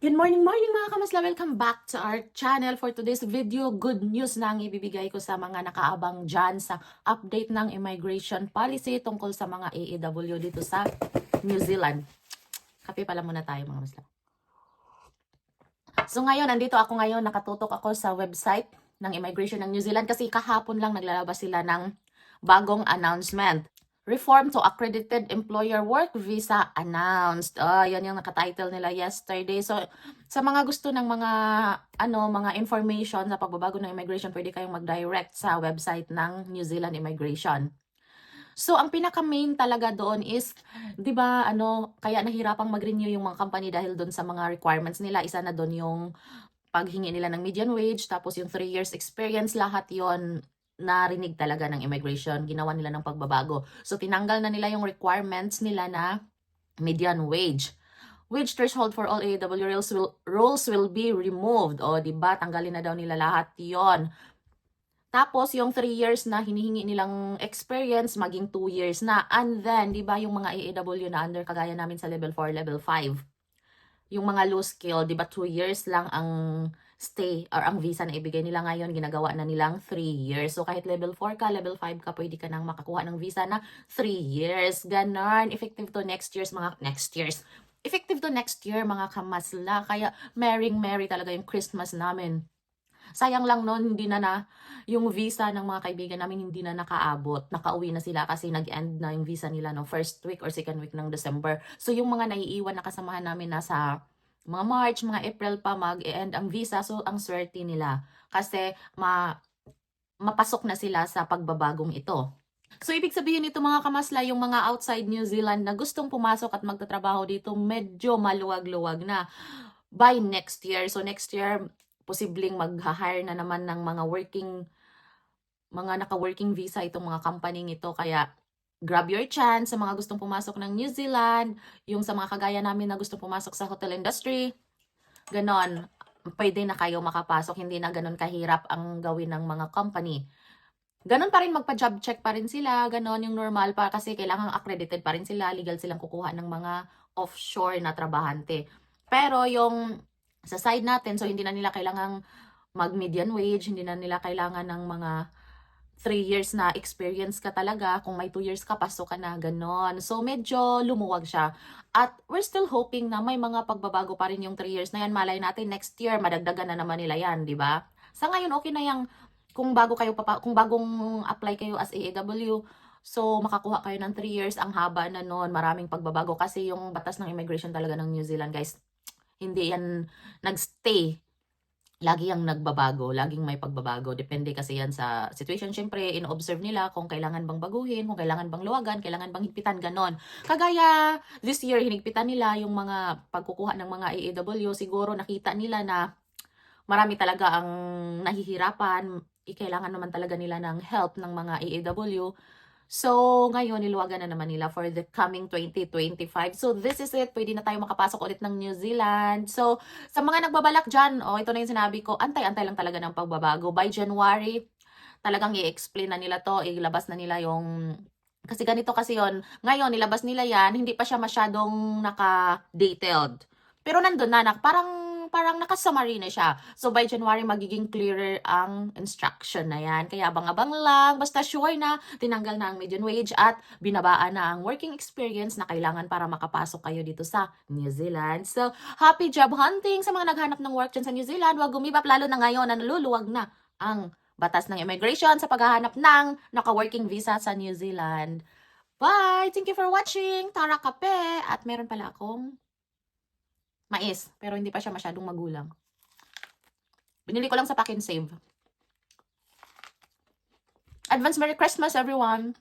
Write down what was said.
Good morning, morning mga kamasla! Welcome back to our channel. For today's video, good news na ang ibibigay ko sa mga nakaabang dyan sa update ng immigration policy tungkol sa mga AEW dito sa New Zealand. Kape pala muna tayo mga kamasla. So ngayon, nandito ako ngayon, nakatutok ako sa website ng immigration ng New Zealand kasi kahapon lang naglalabas sila ng bagong announcement. Reform to Accredited Employer Work Visa announced. Ah, yan yung nakatitle nila yesterday. So, sa mga gusto ng mga ano, mga information sa pagbabago ng immigration, pwede kayong mag-direct sa website ng New Zealand Immigration. So, ang pinaka-main talaga doon is, 'di ba, ano, kaya nahirapang mag-renew yung mga company dahil doon sa mga requirements nila. Isa na doon yung paghingi nila ng median wage, tapos yung 3 years experience, lahat yon narinig talaga ng immigration, ginawa nila ng pagbabago. So, tinanggal na nila yung requirements nila na median wage. Wage threshold for all AW roles will, roles will be removed. O, di ba? Tanggalin na daw nila lahat yon. Tapos, yung 3 years na hinihingi nilang experience, maging 2 years na. And then, di ba, yung mga AAW na under kagaya namin sa level 4, level 5. Yung mga low skill, di ba, 2 years lang ang stay or ang visa na ibigay nila ngayon, ginagawa na nilang 3 years. So, kahit level 4 ka, level 5 ka, pwede ka nang makakuha ng visa na 3 years. Ganon. Effective to next year's mga, next year's. Effective to next year, mga kamasla. Kaya, merry merry talaga yung Christmas namin. Sayang lang noon, hindi na na, yung visa ng mga kaibigan namin hindi na nakaabot. Nakauwi na sila kasi nag-end na yung visa nila no first week or second week ng December. So, yung mga naiiwan na kasamahan namin nasa mga March, mga April pa mag-end ang visa. So, ang swerte nila. Kasi, ma mapasok na sila sa pagbabagong ito. So, ibig sabihin nito mga kamasla, yung mga outside New Zealand na gustong pumasok at magtatrabaho dito, medyo maluwag-luwag na by next year. So, next year, posibleng mag-hire na naman ng mga working, mga naka-working visa itong mga company ito. Kaya, grab your chance sa mga gustong pumasok ng New Zealand, yung sa mga kagaya namin na gustong pumasok sa hotel industry. Ganon, pwede na kayo makapasok. Hindi na ganon kahirap ang gawin ng mga company. Ganon pa rin magpa-job check pa rin sila, ganon yung normal pa kasi kailangan accredited pa rin sila, legal silang kukuha ng mga offshore na trabahante. Pero yung sa side natin, so hindi na nila kailangang mag-median wage, hindi na nila kailangan ng mga 3 years na experience ka talaga. Kung may 2 years ka, pasok ka na, ganon. So, medyo lumuwag siya. At we're still hoping na may mga pagbabago pa rin yung 3 years na yan. Malay natin, next year, madagdagan na naman nila yan, di ba? Sa ngayon, okay na yung kung bago kayo papa, kung bagong apply kayo as AAW, so makakuha kayo ng 3 years, ang haba na noon, maraming pagbabago kasi yung batas ng immigration talaga ng New Zealand, guys, hindi yan nagstay lagi yang nagbabago, laging may pagbabago. Depende kasi yan sa situation. Siyempre, in-observe nila kung kailangan bang baguhin, kung kailangan bang luwagan, kailangan bang higpitan, ganon. Kagaya, this year, hinigpitan nila yung mga pagkukuha ng mga AAW. Siguro nakita nila na marami talaga ang nahihirapan. Kailangan naman talaga nila ng help ng mga AAW. So, ngayon, niluwagan na naman nila for the coming 2025. So, this is it. Pwede na tayo makapasok ulit ng New Zealand. So, sa mga nagbabalak dyan, oh, ito na yung sinabi ko, antay-antay lang talaga ng pagbabago. By January, talagang i-explain na nila to, ilabas na nila yung... Kasi ganito kasi yon Ngayon, nilabas nila yan, hindi pa siya masyadong naka-detailed. Pero nandun na, parang parang nakasummary na siya. So, by January, magiging clearer ang instruction na yan. Kaya abang-abang lang. Basta sure na tinanggal na ang median wage at binabaan na ang working experience na kailangan para makapasok kayo dito sa New Zealand. So, happy job hunting sa mga naghanap ng work dyan sa New Zealand. Huwag gumibap lalo na ngayon na naluluwag na ang batas ng immigration sa paghahanap ng naka-working visa sa New Zealand. Bye! Thank you for watching! Tara kape! At meron pala akong mais, pero hindi pa siya masyadong magulang. Binili ko lang sa pack and save. Advance Merry Christmas, everyone!